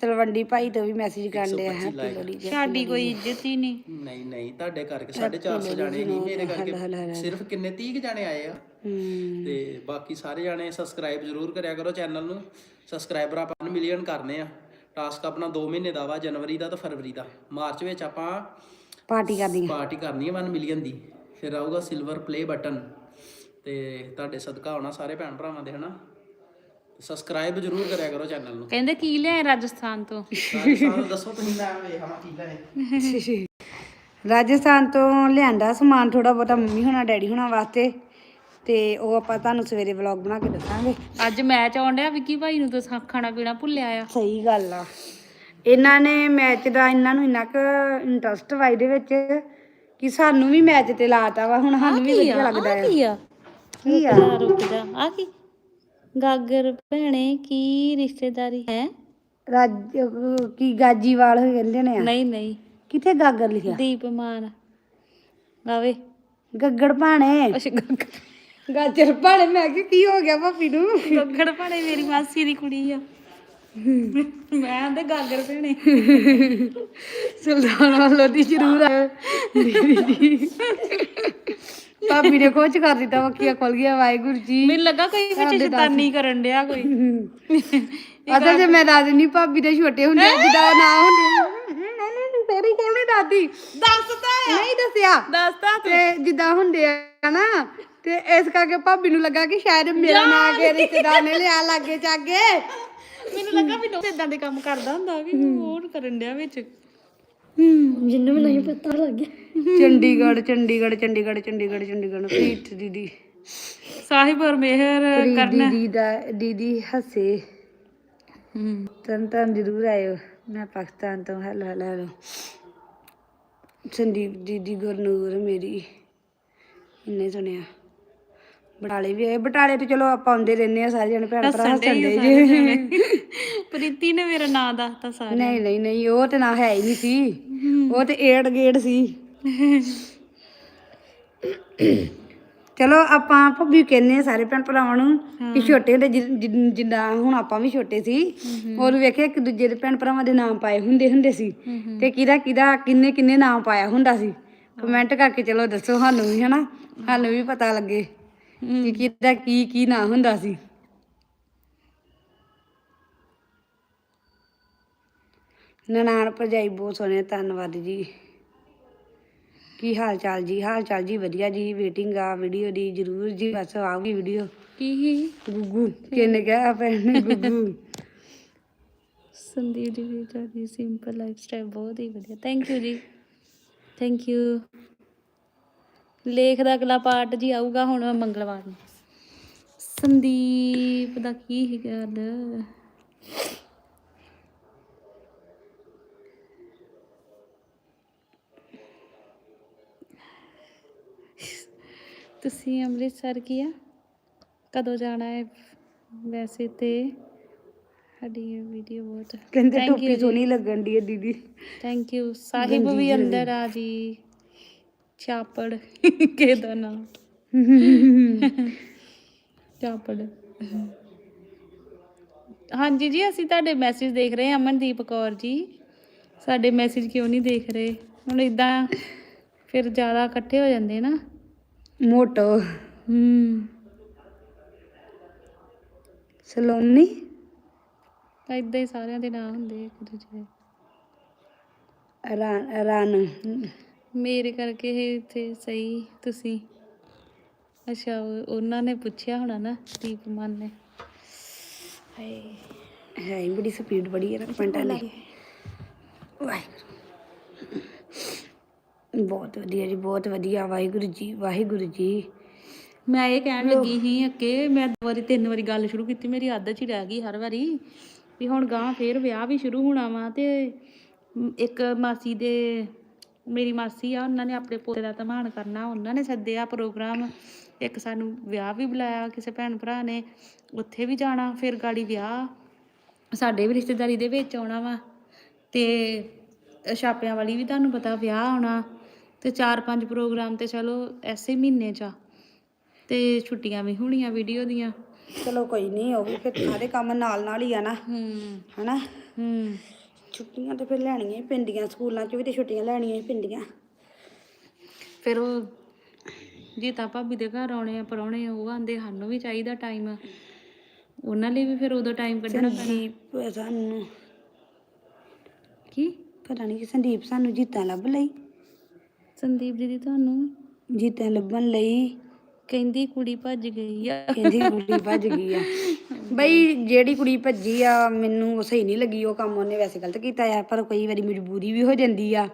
Speaker 2: ਤਲਵੰਡੀ ਭਾਈ ਤੋਂ ਵੀ ਮੈਸੇਜ ਕਰਦੇ ਆ ਹੈਪੀ ਲੋਹੜੀ ਜੀ
Speaker 3: ਸਾਡੀ ਕੋਈ ਇੱਜ਼ਤ ਹੀ ਨਹੀਂ।
Speaker 1: ਨਹੀਂ ਨਹੀਂ ਤੁਹਾਡੇ ਕਰਕੇ 450 ਜਾਣੇ ਨਹੀਂ ਮੇਰੇ ਕਰਕੇ ਸਿਰਫ ਕਿੰਨੇ 30 ਕੁ ਜਾਣੇ ਆਏ ਆ। ਤੇ ਬਾਕੀ ਸਾਰੇ ਜਾਣੇ ਸਬਸਕ੍ਰਾਈਬ ਜ਼ਰੂਰ ਕਰਿਆ ਕਰੋ ਚੈਨਲ ਨੂੰ। ਸਬਸਕ੍ਰਾਈਬਰ ਆਪਾਂ ਨੂੰ ਮਿਲੀਅਨ ਕਰਨੇ ਆ। ਟਾਸਕ ਆਪਣਾ 2 ਮਹੀਨੇ ਦਾ ਵਾ ਜਨਵਰੀ ਦਾ ਤੇ ਫਰਵਰੀ ਦਾ। ਮਾਰਚ ਵਿੱਚ ਆਪਾਂ
Speaker 2: ਪਾਰਟੀ ਕਰਦੀ ਆ।
Speaker 1: ਪਾਰਟੀ ਕਰਨੀ ਹੈ 1 ਮਿਲੀਅਨ ਦੀ। ਫਿਰ ਆਊਗਾ ਸਿਲਵਰ ਪਲੇ ਬਟਨ ਤੇ ਤੁਹਾਡੇ ਸਦਕਾ ਹੋਣਾ ਸਾਰੇ ਭੈਣ ਭਰਾਵਾਂ ਦੇ ਹਨਾ? ਸਬਸਕ੍ਰਾਈਬ ਜ਼ਰੂਰ ਕਰਿਆ ਕਰੋ ਚੈਨਲ ਨੂੰ।
Speaker 3: ਕਹਿੰਦੇ ਕੀ ਲਿਆਏ ਰਾਜਸਥਾਨ ਤੋਂ?
Speaker 1: ਦੱਸੋ ਤੁਸੀਂ ਮੈਂ ਵੇਖਾਂ ਕੀ ਲੈ
Speaker 2: ਰਾਜਸਥਾਨ ਤੋਂ ਲਿਆਂਦਾ ਸਮਾਨ ਥੋੜਾ ਬਹੁਤਾ ਮੰਮੀ ਹੋਣਾ ਡੈਡੀ ਹੋਣਾ ਵਾਸਤੇ। ਤੇ ਉਹ ਆਪਾਂ ਤੁਹਾਨੂੰ ਸਵੇਰੇ ਵਲੌਗ ਬਣਾ ਕੇ ਦੱਸਾਂਗੇ।
Speaker 3: ਅੱਜ ਮੈਚ ਆਉਣ ਡਿਆ ਵਿੱਕੀ ਭਾਈ ਨੂੰ ਤਾਂ ਖਾਣਾ ਪੀਣਾ ਭੁੱਲਿਆ ਆ।
Speaker 2: ਸਹੀ ਗੱਲ ਆ। ਇਹਨਾਂ ਨੇ ਮੈਚ ਦਾ ਇਹਨਾਂ ਨੂੰ ਇੰਨਾ ਕੁ ਇੰਟਰਸਟ ਵਾ ਇਹਦੇ ਵਿੱਚ ਕਿ ਸਾਨੂੰ ਵੀ ਮੈਚ ਤੇ ਲਾਤਾ ਵਾ ਹੁਣ ਸਾਨੂੰ ਵੀ ਵਧੀਆ ਲੱਗਦਾ ਹੈ
Speaker 3: ਕੀ ਆ?
Speaker 2: ਕੀ ਆ?
Speaker 3: ਆ ਰੁਕ ਜਾ। ਆ ਕੀ? ਗਾਗਰ ਭੈਣੇ ਕੀ ਰਿਸ਼ਤੇਦਾਰੀ ਹੈ?
Speaker 2: ਰਾਜ ਕੀ ਗਾਜੀਵਾਲ ਹੋਏ ਕਹਿੰਦੇ ਨੇ ਆ?
Speaker 3: ਨਹੀਂ ਨਹੀਂ।
Speaker 2: ਕਿੱਥੇ ਗਾਗਰ ਲਿਖਿਆ?
Speaker 3: ਦੀਪ ਮਾਨ। ਆਵੇ।
Speaker 2: ਗੱਗੜ ਭਾਣੇ। ਗਾਜਰ ਭਾਣੇ ਮੈਂ ਕਿ ਕੀ ਹੋ ਗਿਆ ਭਾਪੀ ਨੂੰ?
Speaker 3: ਗਾਗਰ ਭੈਣੇ ਮੇਰੀ ਮਾਸੀ ਦੀ ਕੁੜੀ ਆ। ਮੈਂ ਆਂਦੇ ਗਾਗਰ ਭੈਣੇ।
Speaker 2: ਸੁਲਤਾਨ ਵੱਲੋਂ ਦੀ ਜ਼ਰੂਰ ਆ। ਭਾਬੀ ਨੇ ਕੁਝ ਕਰ ਦਿੱਤਾ ਵਕੀਆ ਖੁੱਲ ਗਿਆ ਵਾਹਿਗੁਰੂ ਜੀ।
Speaker 3: ਮੈਨੂੰ ਲੱਗਾ ਕੋਈ ਵਿੱਚ ਸ਼ੈਤਾਨੀ ਕਰਨ ਡਿਆ ਕੋਈ।
Speaker 2: ਅਸਲ ਜੇ ਮੈਂ ਦਿੰਦੀ ਭਾਬੀ ਦੇ ਛੋਟੇ ਹੁੰਦੇ ਉਹ ਨਾ ਹੁੰਦੇ। ਨਹੀਂ ਨਹੀਂ ਤੇਰੀ ਕੋਲ ਨਹੀਂ ਦਾਦੀ
Speaker 3: ਦੱਸਦਾ
Speaker 2: ਨਹੀਂ ਦੱਸਿਆ।
Speaker 3: ਦੱਸਦਾ
Speaker 2: ਤੇ ਜਿੱਦਾਂ ਹੁੰਦੇ ਆ ਨਾ ਤੇ ਇਸ ਕਰਕੇ ਭਾਬੀ ਨੂੰ ਲੱਗਾ ਕਿ ਸ਼ਾਇਦ ਮੇਰਾ ਨਾਂ ਕੇ ਰਿਸ਼ਤੇਦਾਰ ਨੇ ਲਿਆ ਲਾਗੇ ਚਾਗੇ।
Speaker 3: ਮੈਨੂੰ ਲੱਗਾ ਵੀ ਨੋ ਇਦਾਂ ਦੇ ਕੰਮ ਕਰਦਾ ਹੁੰਦਾ ਕਿ ਹੋਰ ਕਰਨ ਡਿਆ ਵਿੱਚ।
Speaker 2: ਜਿੰਨੂੰ ਵੀ ਨਹੀਂ ਪਤਾ ਲੱਗ ਗਿਆ। ਚੰਡੀਗੜ੍ਹ ਚੰਡੀਗੜ੍ਹ ਚੰਡੀਗੜ੍ਹ ਚੰਡੀਗੜ੍ਹ ਚੰਡੀਗੜ੍ਹ ਪ੍ਰੀਤ ਦੀਦੀ।
Speaker 3: ਸਾਹਿਬ ਔਰ ਮਿਹਰ
Speaker 2: ਪ੍ਰੀਤ ਦੀਦੀ ਦਾ ਦੀਦੀ ਹੱਸੇ।
Speaker 3: ਹੂੰ।
Speaker 2: ਤਨ ਤਨ ਜ਼ਰੂਰ ਆਇਓ। ਮੈਂ ਪਾਕਿਸਤਾਨ ਤੋਂ ਹੈਲੋ ਹੈਲੋ ਹੈਲੋ। ਸੰਦੀਪ ਦੀਦੀ ਗੁਰਨੂਰ ਮੇਰੀ। ਇੰਨੇ ਸੁਣਿਆ। ਬਟਾਲੇ ਵੀ ਆਏ। ਬਟਾਲੇ ਤੇ ਚਲੋ ਆਪਾਂ ਆਉਂਦੇ ਰਹਿੰਦੇ ਆ ਸਾਰੇ ਜਣੇ ਭੈਣ ਭਰਾ ਜੀ।
Speaker 3: ਪ੍ਰੀਤੀ ਨੇ ਮੇਰਾ ਨਾਂ ਦੱਸਤਾ ਸਾਰਾ
Speaker 2: ਨਹੀਂ ਨਹੀਂ ਨਹੀਂ ਉਹ ਤੇ ਨਾ ਹੈ ਹੀ ਨਹੀਂ ਸੀ। ਉਹ ਤੇ ਏਡ ਗੇੜ ਸੀ। ਚਲੋ ਆਪਾਂ ਭੱਬੀ ਕਹਿੰਦੇ ਆ ਸਾਰੇ ਭੈਣ ਭਰਾਵਾਂ ਨੂੰ ਕਿ ਛੋਟੇ ਹੁੰਦੇ ਜਿ- ਜਿ- ਜਿੱਦਾਂ ਹੁਣ ਆਪਾਂ ਵੀ ਛੋਟੇ ਸੀ ਔਰ ਵੇਖਿਆ ਇੱਕ ਦੂਜੇ ਦੇ ਭੈਣ ਭਰਾਵਾਂ ਦੇ ਨਾਮ ਪਾਏ ਹੁੰਦੇ ਹੁੰਦੇ ਸੀ। ਤੇ ਕਿਹਦਾ ਕਿਹਦਾ ਕਿੰਨੇ ਕਿੰਨੇ ਨਾਮ ਪਾਇਆ ਹੁੰਦਾ ਸੀ। ਕਮੈਂਟ ਕਰਕੇ ਚਲੋ ਦੱਸੋ ਸਾਨੂੰ ਵੀ ਹਨਾ? ਸਾਨੂੰ ਵੀ ਪਤਾ ਲੱਗੇ। ਕਿ ਕਿਹਦਾ ਕੀ ਕੀ ਨਾਂ ਹੁੰਦਾ ਸੀ। ਨਨਾਣ ਭਰਜਾਈ ਬਹੁਤ ਸੋਹਣੇ ਧੰਨਵਾਦ ਜੀ। ਕੀ ਹਾਲ ਚਾਲ ਜੀ? ਹਾਲ ਚਾਲ ਜੀ ਵਧੀਆ ਜੀ ਵੇਟਿੰਗ ਆ ਵੀਡੀਓ ਦੀ ਜਰੂਰ ਜੀ ਬਸ ਆਊਗੀ ਵੀਡੀਓ
Speaker 3: ਕੀ ਹੀ?
Speaker 2: ਗੁੱਗੂ ਕਿੰਨੇ ਕਿਹਾ ਭੈਣ ਗੁੱਗੂ।
Speaker 3: ਸੰਦੀਪ ਜੀ ਵੀ ਤੁਹਾਡੀ ਸਿੰਪਲ ਲਾਈਫ ਸਟਾਈਲ ਬਹੁਤ ਹੀ ਵਧੀਆ। ਥੈਂਕ ਯੂ ਜੀ। ਥੈਂਕ ਯੂ ਲੇਖ ਦਾ ਅਗਲਾ ਪਾਰਟ ਜੀ ਆਊਗਾ ਹੁਣ ਮੰਗਲਵਾਰ ਨੂੰ। ਸੰਦੀਪ ਦਾ ਕੀ ਹੀ ਗੱਲ? ਤੁਸੀਂ ਅੰਮ੍ਰਿਤਸਰ ਕੀ ਆ ਕਦੋਂ ਜਾਣਾ ਹੈ ਵੈਸੇ ਤੇ? ਸਾਡੀ ਇਹ ਵੀਡੀਓ ਬਹੁਤ
Speaker 2: ਕਹਿੰਦੇ ਟੋਪੀ। ਸੋਹਣੀ ਲੱਗਣ ਦੀ ਹੈ ਦੀਦੀ।
Speaker 3: ਥੈਂਕ ਯੂ ਸਾਹਿਬ ਵੀ ਅੰਦਰ ਆ ਜੀ। ਚਾਪੜ *laughs* ਕਿਹਦਾ ਨਾਮ *laughs* ਚਾਪੜ। ਹਾਂਜੀ ਜੀ ਅਸੀਂ ਤੁਹਾਡੇ ਮੈਸੇਜ ਦੇਖ ਰਹੇ ਹਾਂ ਅਮਨਦੀਪ ਕੌਰ ਜੀ। ਸਾਡੇ ਮੈਸੇਜ ਕਿਉਂ ਨਹੀਂ ਦੇਖ ਰਹੇ? ਹੁਣ ਇਦਾਂ ਫਿਰ ਜ਼ਿਆਦਾ ਇਕੱਠੇ ਹੋ ਜਾਂਦੇ ਨਾ।
Speaker 2: ਮੋਟੋ।
Speaker 3: ਹੂੰ।
Speaker 2: ਸਲੋਨੀ?
Speaker 3: ਇਦਾਂ ਹੀ ਸਾਰਿਆਂ ਦੇ ਨਾਂ ਹੁੰਦੇ ਇੱਕ ਦੂਜੇ ਦੇ।
Speaker 2: Run run.
Speaker 3: ਮੇਰੇ ਕਰਕੇ ਇਹ ਇੱਥੇ ਸਹੀ ਤੁਸੀਂ। ਅੱਛਾ ਉਹ- ਉਹਨਾਂ ਨੇ ਪੁੱਛਿਆ ਹੋਣਾ ਨਾ ਦੀਪ ਮਨ ਨੇ। ਹਾਏ
Speaker 2: ਹੈ ਹੀ ਬੜੀ ਸਪੀਡ ਬੜੀ ਹੈ ਨਾ ਕਮੈਂਟਾਂ ਲਈ ਵਾਹਿਗੁਰੂ। ਬਹੁਤ ਵਧੀਆ ਜੀ ਬਹੁਤ ਵਧੀਆ। ਵਾਹਿਗੁਰੂ ਜੀ ਵਾਹਿਗੁਰੂ ਜੀ।
Speaker 3: ਮੈਂ ਇਹ ਕਹਿਣ ਲੱਗੀ ਸੀ ਕਿ ਮੈਂ ਦੋ ਵਾਰੀ ਤਿੰਨ ਵਾਰੀ ਗੱਲ ਸ਼ੁਰੂ ਕੀਤੀ ਮੇਰੀ ਆਦਤ ਚ ਹੀ ਰਹਿ ਗਈ ਹਰ ਵਾਰੀ ਵੀ ਹੁਣ ਗਾਂ ਫੇਰ ਵਿਆਹ ਵੀ ਸ਼ੁਰੂ ਹੋਣਾ ਵਾ ਤੇ ਇੱਕ ਮਾਸੀ ਦੇ ਮੇਰੀ ਮਾਸੀ ਆ ਉਹਨਾਂ ਨੇ ਆਪਣੇ ਪੋਤੇ ਦਾ ਧਮਾਨ ਕਰਨਾ ਉਹਨਾਂ ਨੇ ਸੱਦਿਆ ਪ੍ਰੋਗਰਾਮ। ਇੱਕ ਸਾਨੂੰ ਵਿਆਹ ਵੀ ਬੁਲਾਇਆ ਕਿਸੇ ਭੈਣ ਭਰਾ ਨੇ ਉੱਥੇ ਵੀ ਜਾਣਾ ਫਿਰ ਗਾੜੀ ਵਿਆਹ। ਸਾਡੇ ਵੀ ਰਿਸ਼ਤੇਦਾਰੀ ਦੇ ਵਿੱਚ ਆਉਣਾ ਵਾ ਤੇ ਛਾਪਿਆਂ ਵਾਲੀ ਵੀ ਤੁਹਾਨੂੰ ਪਤਾ ਵਿਆਹ ਆਉਣਾ ਤੇ ਚਾਰ ਪੰਜ ਪ੍ਰੋਗਰਾਮ ਤੇ ਚਲੋ ਐਸੇ ਮਹੀਨੇ ਚ ਤੇ ਛੁੱਟੀਆਂ ਵੀ ਹੋਣੀਆਂ ਵੀਡੀਓ ਦੀਆਂ।
Speaker 2: ਚਲੋ ਕੋਈ ਨਹੀਂ ਉਹ ਵੀ ਫਿਰ ਸਾਰੇ ਕੰਮ ਨਾਲ ਨਾਲ ਹੀ ਆ ਨਾ।
Speaker 3: ਹੂੰ।
Speaker 2: ਹਨਾ?
Speaker 3: ਹੂੰ।
Speaker 2: ਛੁੱਟੀਆਂ ਤੇ ਫਿਰ ਲੈਣੀਆਂ ਹੀ ਪੈਂਦੀਆਂ ਸਕੂਲਾਂ 'ਚ ਵੀ ਤੇ ਛੁੱਟੀਆਂ ਲੈਣੀਆਂ ਹੀ ਪੈਂਦੀਆਂ।
Speaker 3: ਫਿਰ ਉਹ ਜੀਤਾ ਭਾਬੀ ਦੇ ਘਰ ਆਉਣੇ ਆ ਪਰੌਣੇ ਉਹ ਆਂਦੇ ਸਾਨੂੰ ਵੀ ਚਾਹੀਦਾ ਟਾਈਮ ਉਹਨਾਂ ਲਈ ਵੀ ਫਿਰ ਉਦੋਂ ਟਾਈਮ ਕੱਢਣਾ ਪੈਣਾ।
Speaker 2: ਸੰਦੀਪ ਸਾਨੂੰ।
Speaker 3: ਕੀ?
Speaker 2: ਪਤਾ ਨਹੀਂ ਕਿ ਸੰਦੀਪ ਸਾਨੂੰ ਜੀਤਾਂ ਲੱਭ ਲਈ।
Speaker 3: ਸੰਦੀਪ ਦੀਦੀ ਤੁਹਾਨੂੰ?
Speaker 2: ਜੀਤਾਂ ਲੱਭਣ ਲਈ।
Speaker 3: ਕਹਿੰਦੀ ਕੁੜੀ ਭੱਜ ਗਈ ਆ।
Speaker 2: ਕਹਿੰਦੀ ਕੁੜੀ ਭੱਜ ਗਈ ਆ। ਬਈ ਜਿਹੜੀ ਕੁੜੀ ਭੱਜੀ ਆ ਮੈਨੂੰ ਉਹ ਸਹੀ ਨਹੀਂ ਲੱਗੀ ਉਹ ਕੰਮ ਉਹਨੇ ਵੈਸੇ ਗਲਤ ਕੀਤਾ ਆ ਪਰ ਕਈ ਵਾਰੀ ਮਜਬੂਰੀ ਵੀ ਹੋ ਜਾਂਦੀ ਆ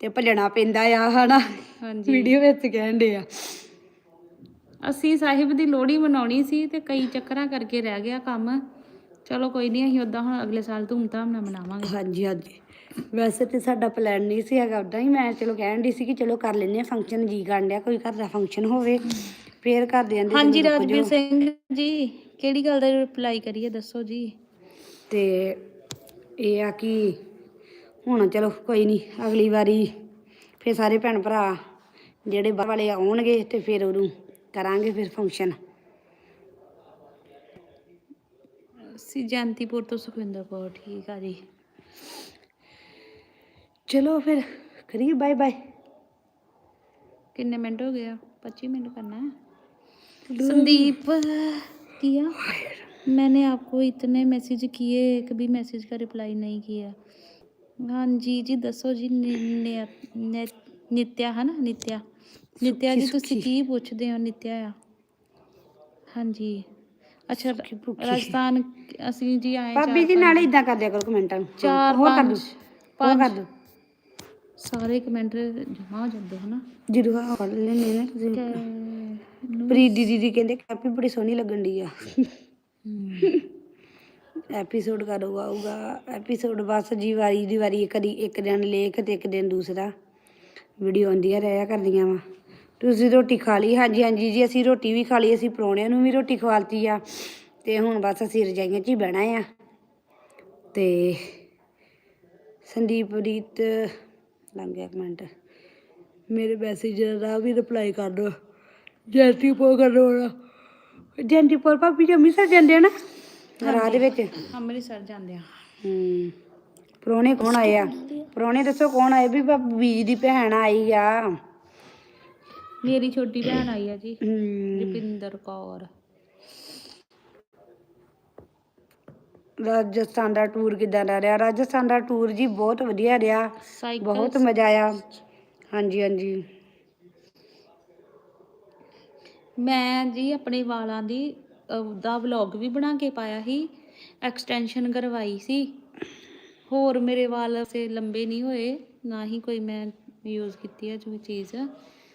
Speaker 2: ਤੇ ਭੱਜਣਾ ਪੈਂਦਾ ਆ ਹਨਾ?
Speaker 3: ਹਾਂਜੀ।
Speaker 2: ਵੀਡੀਓ ਵਿੱਚ ਕਹਿਣ ਦੇ ਆ।
Speaker 3: ਅਸੀਂ ਸਾਹਿਬ ਦੀ ਲੋਹੜੀ ਮਨਾਉਣੀ ਸੀ ਤੇ ਕਈ ਚੱਕਰਾਂ ਕਰਕੇ ਰਹਿ ਗਿਆ ਕੰਮ। ਚਲੋ ਕੋਈ ਨਹੀਂ ਅਸੀਂ ਉਦਾਂ ਹੁਣ ਅਗਲੇ ਸਾਲ ਧੂਮਧਾਮ ਨਾਲ ਮਨਾਵਾਂਗੇ।
Speaker 2: ਹਾਂਜੀ ਹਾਂਜੀ। ਵੈਸੇ ਤੇ ਸਾਡਾ ਪਲਾਨ ਨਹੀਂ ਸੀ ਹੈਗਾ ਉਦਾਂ ਹੀ ਮੈਂ ਚਲੋ ਕਹਿਣ ਦੀ ਸੀ ਕਿ ਚਲੋ ਕਰ ਲੈਨੇ ਆ ਫੰਕਸ਼ਨ ਜੀ ਕਰਨ ਡਿਆ ਕੋਈ ਘਰ ਦਾ ਫੰਕਸ਼ਨ ਹੋਵੇ। ਫੇਰ ਘਰ ਦੇ
Speaker 3: ਹਾਂਜੀ ਰਾਜਵੀਰ ਸਿੰਘ ਜੀ ਕਿਹੜੀ ਗੱਲ ਦਾ ਰਿਪਲਾਈ ਕਰੀਏ ਦੱਸੋ ਜੀ?
Speaker 2: ਤੇ ਇਹ ਆ ਕਿ ਹੁਣ ਚਲੋ ਕੋਈ ਨਹੀਂ ਅਗਲੀ ਵਾਰੀ ਫੇਰ ਸਾਰੇ ਭੈਣ ਭਰਾ ਜਿਹੜੇ ਬਾਹਰ ਵਾਲੇ ਆਉਣਗੇ ਤੇ ਫਿਰ ਉਹਨੂੰ ਕਰਾਂਗੇ ਫਿਰ ਫੰਕਸ਼ਨ
Speaker 3: ਸੀ ਜੈਂਤੀਪੁਰ ਤੋਂ ਸੁਖਵਿੰਦਰ ਕੌਰ ਠੀਕ ਆ ਜੀ।
Speaker 2: ਚਲੋ ਫਿਰ ਕਰੀਏ ਬਾਏ ਬਾਏ
Speaker 3: ਕਿੰਨੇ ਮਿੰਟ ਹੋ ਗਏ ਆ? 25 ਮਿੰਟ ਕਰਨਾ संदीप किया मैंने आपको इतने मैसेज किए एक भी मैसेज का रिप्लाई नहीं किया हाँ जी जी दसो जी नि- नि- नि- ਨਿਤਿਆ ਹੈ ਨਾ ਨਿਤਿਆ ਨਿਤਿਆ ਜੀ ਤੁਸੀਂ ਕੀ ਪੁੱਛਦੇ ਹੋ ਨਿਤਿਆ ਆ ਹਾਂਜੀ ਅੱਛਾ ਰਾਜਸਥਾਨ ਅਸੀਂ ਜੀ ਆਏ
Speaker 2: ਭਾਬੀ ਜੀ ਨਾਲੇ ਇਦਾਂ ਕਰ ਦਿਆ ਕਰੋ ਕਮੈਂਟਾਂ ਨੂੰ
Speaker 3: ਚਾਰ
Speaker 2: ਹੋਰ ਕਰ
Speaker 3: ਪੰਜ
Speaker 2: ਦੋ ਹੋਰ ਕਰ ਦੋ
Speaker 3: ਸਾਰੇ ਕਮੈਂਟ ਜਮਾ ਹੋ ਜਾਂਦੇ ਹਨਾ
Speaker 2: ਜਦੋਂ ਆ ਪੜ ਲੈਣੇ ਨਾ ਤੁਸੀਂ ਪ੍ਰੀਤ ਦੀਦੀ ਕਹਿੰਦੇ ਕਾਪੀ ਬੜੀ ਸੋਹਣੀ ਲੱਗਣ ਦੀ ਆ। ਐਪੀਸੋਡ ਕਦੋਂ ਆਊਗਾ? ਐਪੀਸੋਡ ਬਸ ਜੀ ਵਾਰੀ ਦੀ ਵਾਰੀ ਕਦੀ ਇੱਕ ਦਿਨ ਲੇਖ ਤੇ ਇੱਕ ਦਿਨ ਦੂਸਰਾ। ਵੀਡੀਓ ਆਉਂਦੀਆਂ ਰਹਿਆ ਕਰਦੀਆਂ ਵਾ। ਤੁਸੀਂ ਰੋਟੀ ਖਾ ਲਈ? ਹਾਂਜੀ ਹਾਂਜੀ ਜੀ ਅਸੀਂ ਰੋਟੀ ਵੀ ਖਾ ਲਈ ਅਸੀਂ ਪਰੌਣਿਆਂ ਨੂੰ ਵੀ ਰੋਟੀ ਖਵਾਲਤੀ ਆ। ਤੇ ਹੁਣ ਬਸ ਅਸੀਂ ਰਜਾਈਆਂ 'ਚ ਹੀ ਬਹਿਣਾ ਆ। ਤੇ ਸੰਦੀਪ ਰੀਤ ਲੰਘ ਗਿਆ ਕਮੈਂਟ ਮੇਰੇ ਮੈਸੇਜ ਦਾ ਵੀ ਰਿਪਲਾਈ ਕਰ ਦਿਓ ਜੈਂਟੀਪੁਰ ਕਰ ਦਿਓ ਜੈਂਟੀਪੁਰ ਭਾਬੀ ਜੀ ਅੰਮ੍ਰਿਤਸਰ ਜਾਂਦੇ ਆ ਨਾ? ਰਾਹ ਦੇ ਵਿੱਚ।
Speaker 3: ਅੰਮ੍ਰਿਤਸਰ ਜਾਂਦੇ ਆ।
Speaker 2: ਹੂੰ ਪ੍ਰਾਹੁਣੇ ਕੌਣ ਆਏ ਆ? ਪ੍ਰਾਹੁਣੇ ਦੱਸੋ ਕੌਣ ਆਏ? ਵੀ ਬੀਜ ਦੀ ਭੈਣ ਆਈ ਆ।
Speaker 3: ਮੇਰੀ ਛੋਟੀ ਭੈਣ ਆਈ ਆ ਜੀ ਰੁਪਿੰਦਰ ਕੌਰ।
Speaker 2: ਰਾਜਸਥਾਨ ਦਾ ਟੂਰ ਕਿਦਾਂ ਦਾ ਰਿਹਾ? ਰਾਜਸਥਾਨ ਦਾ ਟੂਰ ਜੀ ਬਹੁਤ ਵਧੀਆ ਰਿਹਾ। ਬਹੁਤ ਮਜ਼ਾ ਆਇਆ। ਹਾਂਜੀ ਹਾਂਜੀ।
Speaker 3: ਮੈਂ ਜੀ ਆਪਣੇ ਵਾਲਾਂ ਦੀ ਦਾ ਵਲੌਗ ਵੀ ਬਣਾ ਕੇ ਪਾਇਆ ਸੀ ਐਕਸਟੈਂਸ਼ਨ ਕਰਵਾਈ ਸੀ। ਹੋਰ ਮੇਰੇ ਵਾਲ ਸੇ ਲੰਬੇ ਨਹੀਂ ਹੋਏ ਨਾ ਹੀ ਕੋਈ ਮੈਂ ਯੂਜ਼ ਕੀਤੀ ਹੈ ਜੋ ਚੀਜ਼।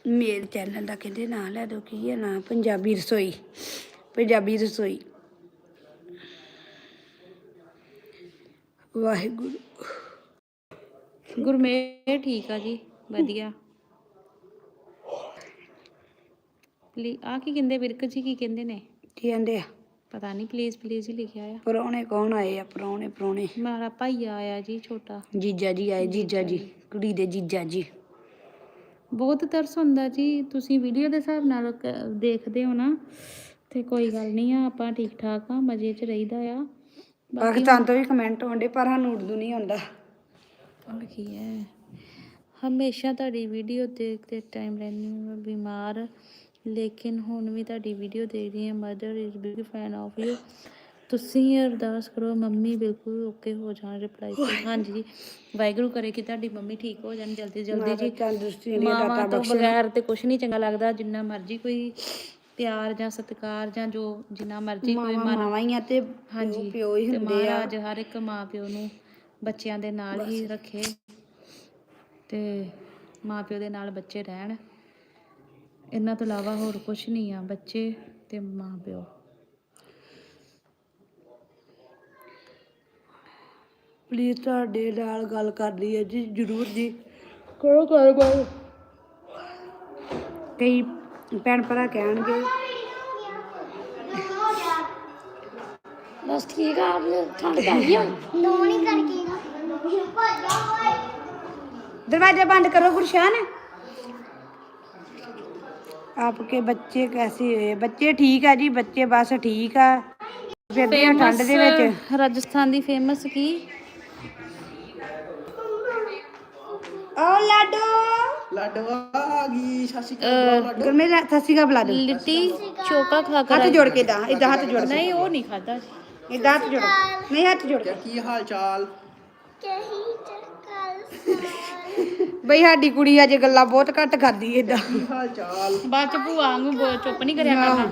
Speaker 2: ਮੇਰੇ ਚੈਨਲ ਦਾ ਕਹਿੰਦੇ ਨਾਂ ਲੈ ਦੋ ਕੀ ਹੈ ਨਾਂ? ਪੰਜਾਬੀ ਰਸੋਈ ਪੰਜਾਬੀ ਰਸੋਈ। ਵਾਹਿਗੁਰੂ।
Speaker 3: ਗੁਰਮੇਰ ਠੀਕ ਆ ਜੀ ਵਧੀਆ। ਪਲੀ ਆ ਕੀ ਕਹਿੰਦੇ ਵਿਰਕ ਜੀ ਕੀ ਕਹਿੰਦੇ ਨੇ
Speaker 2: ਕੀ ਕਹਿੰਦੇ ਆ
Speaker 3: ਪਤਾ ਨਹੀਂ ਪਲੀਜ਼ ਪਲੀਜ਼ ਹੀ ਲਿਖਿਆ ਆ
Speaker 2: ਪਰੌਣੇ ਕੌਣ ਆਏ ਆ ਪਰੌਣੇ ਪਰੌਣੇ
Speaker 3: ਮੇਰਾ ਭਾਈਆ ਆਇਆ ਜੀ ਛੋਟਾ
Speaker 2: ਜੀਜਾ ਜੀ ਆਏ ਜੀਜਾ ਜੀ ਕੁੜੀ ਦੇ ਜੀਜਾ ਜੀ
Speaker 3: ਬਹੁਤ ਤਰਸ ਹੁੰਦਾ ਜੀ ਤੁਸੀਂ ਵੀਡੀਓ ਦੇ ਹਿਸਾਬ ਨਾਲ ਕ- ਦੇਖਦੇ ਹੋ ਨਾ ਤੇ ਕੋਈ ਗੱਲ ਨਹੀਂ ਆ ਆਪਾਂ ਠੀਕ ਠਾਕ ਆ ਮਜ਼ੇ 'ਚ ਰਹੀਦਾ ਆ।
Speaker 2: ਪਾਕਿਸਤਾਨ ਤੋਂ ਵੀ ਕਮੈਂਟ ਆਉਂਦੇ ਪਰ ਸਾਨੂੰ ਉਰਦੂ ਨਹੀਂ ਆਉਂਦਾ।
Speaker 3: और ਕੀ ਹੈ? ਹਮੇਸ਼ਾ ਤੁਹਾਡੀ ਵੀਡੀਓ ਦੇਖਦੇ ਟਾਈਮ ਰਹਿੰਦੀ ਹਾਂ ਮੈਂ ਬਿਮਾਰ। ਲੇਕਿਨ ਹੁਣ ਵੀ ਤੁਹਾਡੀ ਵੀਡੀਓ ਦੇਖ ਰਹੀ ਹਾਂ mother is big fan of you ਤੁਸੀਂ ਅਰਦਾਸ ਕਰੋ ਮੰਮੀ ਬਿਲਕੁਲ ਓਕੇ ਹੋ ਜਾਣ ਰਿਪਲਾਈ ਹਾਂਜੀ ਵਾਹਿਗੁਰੂ ਕਰੇ ਕਿ ਤੁਹਾਡੀ ਮੰਮੀ ਠੀਕ ਹੋ ਜਾਣ ਜਲਦੀ ਜਲਦੀ ਜੀ।
Speaker 2: ਤੰਦਰੁਸਤੀ
Speaker 3: ਮਾਵਾਂ ਤੋਂ ਬਗੈਰ ਤੇ ਕੁਝ ਨਹੀਂ ਚੰਗਾ ਲੱਗਦਾ ਜਿੰਨਾ ਮਰਜ਼ੀ ਕੋਈ ਪਿਆਰ ਜਾਂ ਸਤਿਕਾਰ ਜਾਂ ਜੋ ਜਿੰਨਾ ਮਰਜ਼ੀ ਕੋਈ
Speaker 2: ਮਾਵਾਂ ਹੀ ਆ ਤੇ
Speaker 3: ਹਾਂਜੀ
Speaker 2: ਪਿਓ ਹੀ ਹੁੰਦੇ ਆ।
Speaker 3: ਮਹਾਰਾਜ ਹਰ ਇੱਕ ਮਾਂ ਪਿਓ ਨੂੰ ਬੱਚਿਆਂ ਦੇ ਨਾਲ ਹੀ ਰੱਖੇ ਤੇ ਮਾਂ ਪਿਓ ਦੇ ਨਾਲ ਬੱਚੇ ਰਹਿਣ। ਇਹਨਾਂ ਤੋਂ ਇਲਾਵਾ ਹੋਰ ਕੁਝ ਨਹੀਂ ਆ ਬੱਚੇ ਤੇ ਮਾਂ ਪਿਓ।
Speaker 2: ਪਲੀਜ਼ ਤੁਹਾਡੇ ਨਾਲ ਗੱਲ ਕਰਨੀ ਹੈ ਜੀ ਜ਼ਰੂਰ ਜੀ। ਕਰੋ ਕਰੋ ਗੱਲ ਕਈ ਭੈਣ ਭਰਾ ਕਹਿਣਗੇ।
Speaker 4: ਬਸ ਠੀਕ ਆ ਆਪਣੇ ਠੰਡ ਪੈ ਗਈ ਹੁਣ? ਨੋਣੀ ਕਰਕੇ
Speaker 2: ਦਰਵਾਜ਼ਾ ਬੰਦ ਕਰੋ ਗੁਰਸ਼ਾਨ ਆਪਕੇ ਬੱਚੇ ਕੈਸੇ ਹੋਏ? ਬੱਚੇ ਠੀਕ ਆ ਜੀ ਬੱਚੇ ਬਸ ਠੀਕ ਆ। ਫਿਰਦੇ ਆ ਠੰਡ ਦੇ ਵਿੱਚ।
Speaker 3: ਰਾਜਸਥਾਨ ਦੀ ਫੇਮਸ ਕੀ?
Speaker 2: ਓ ਲਾਡੋ।
Speaker 1: ਲਾਡੋ ਆ ਗਈ ਸਤਿ ਸ਼੍ਰੀ ਅਕਾਲ ਲਾਡੋ।
Speaker 2: ਗੁਰਮੇਲ ਸਸੀ ਦਾ ਬੁਲਾ ਦੇ
Speaker 3: ਲਿੱਟੀ ਚੋਕਾ ਖਾ
Speaker 2: ਕੇ
Speaker 3: ਹੱਥ
Speaker 2: ਜੋੜ ਕੇ ਦਾ ਇਦਾਂ ਹੱਥ ਜੋੜ
Speaker 3: ਨਹੀਂ ਉਹ ਨਹੀਂ ਖਾਦਾ
Speaker 2: ਇਦਾਂ ਹੱਥ ਜੋੜ ਨਹੀਂ ਹੱਥ ਜੋੜ ਕੀ।
Speaker 1: ਹਾਲ ਚਾਲ?
Speaker 4: ਕਹੀ ਚੱਕ
Speaker 2: ਬਈ ਸਾਡੀ ਕੁੜੀ ਅਜੇ ਗੱਲਾਂ ਬਹੁਤ ਘੱਟ ਕਰਦੀ ਏ ਇਦਾਂ
Speaker 1: ਕੀ ਹਾਲ ਚਾਲ?
Speaker 3: ਬਾਅਦ ਚ ਭੂਆ ਵਾਂਗੂ ਬੋ- ਚੁੱਪ ਨਹੀਂ ਕਰਿਆ ਕਰਨਾ।